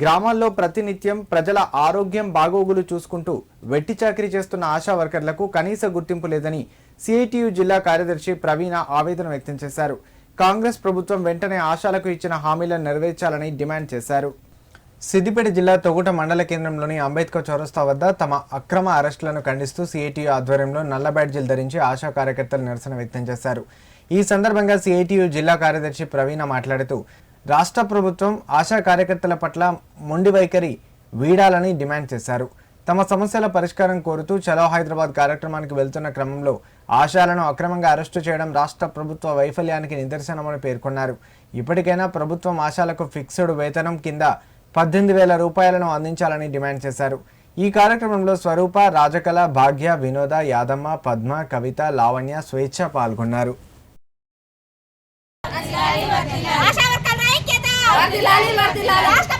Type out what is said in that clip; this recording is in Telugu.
గ్రామాల్లో ప్రతినిత్యం ప్రజల ఆరోగ్యం బాగోగులు చూసుకుంటూ వెట్టి చాకరీ చేస్తున్న ఆశా వర్కర్లకు కనీస గుర్తింపు లేదని సిఐటియు జిల్లా కార్యదర్శి ప్రవీణ ఆవేదన వ్యక్తం చేశారు. కాంగ్రెస్ ప్రభుత్వం వెంటనే ఆశాలకు ఇచ్చిన హామీలను నెరవేర్చాలని డిమాండ్ చేశారు. సిద్దిపేట జిల్లా తొగుట మండల కేంద్రంలోని అంబేద్కర్ చౌరస్తా వద్ద తమ అక్రమ అరెస్టులను ఖండిస్తూ సిఐటియు ఆధ్వర్యంలో నల్ల బ్యాడ్జీలు ధరించి ఆశా కార్యకర్తలు నిరసన వ్యక్తం చేశారు. ఈ సందర్భంగా సిఐటియు జిల్లా కార్యదర్శి ప్రవీణ మాట్లాడుతూ రాష్ట్ర ప్రభుత్వం ఆశా కార్యకర్తల పట్ల మొండి వైఖరి వీడాలని డిమాండ్ చేశారు. తమ సమస్యల పరిష్కారం కోరుతూ చలో హైదరాబాద్ కార్యక్రమానికి వెళ్తున్న క్రమంలో ఆశాలను అక్రమంగా అరెస్టు చేయడం రాష్ట్ర ప్రభుత్వ వైఫల్యానికి నిదర్శనమని పేర్కొన్నారు. ఇప్పటికైనా ప్రభుత్వం ఆశాలకు ఫిక్స్డ్ వేతనం కింద పద్దెనిమిది వేల రూపాయలను అందించాలని డిమాండ్ చేశారు. ఈ కార్యక్రమంలో స్వరూప రాజకళ భాగ్య వినోద యాదమ్మ పద్మ కవిత లావణ్య స్వేచ్ఛ పాల్గొన్నారు. ఆశా వర్కర్ల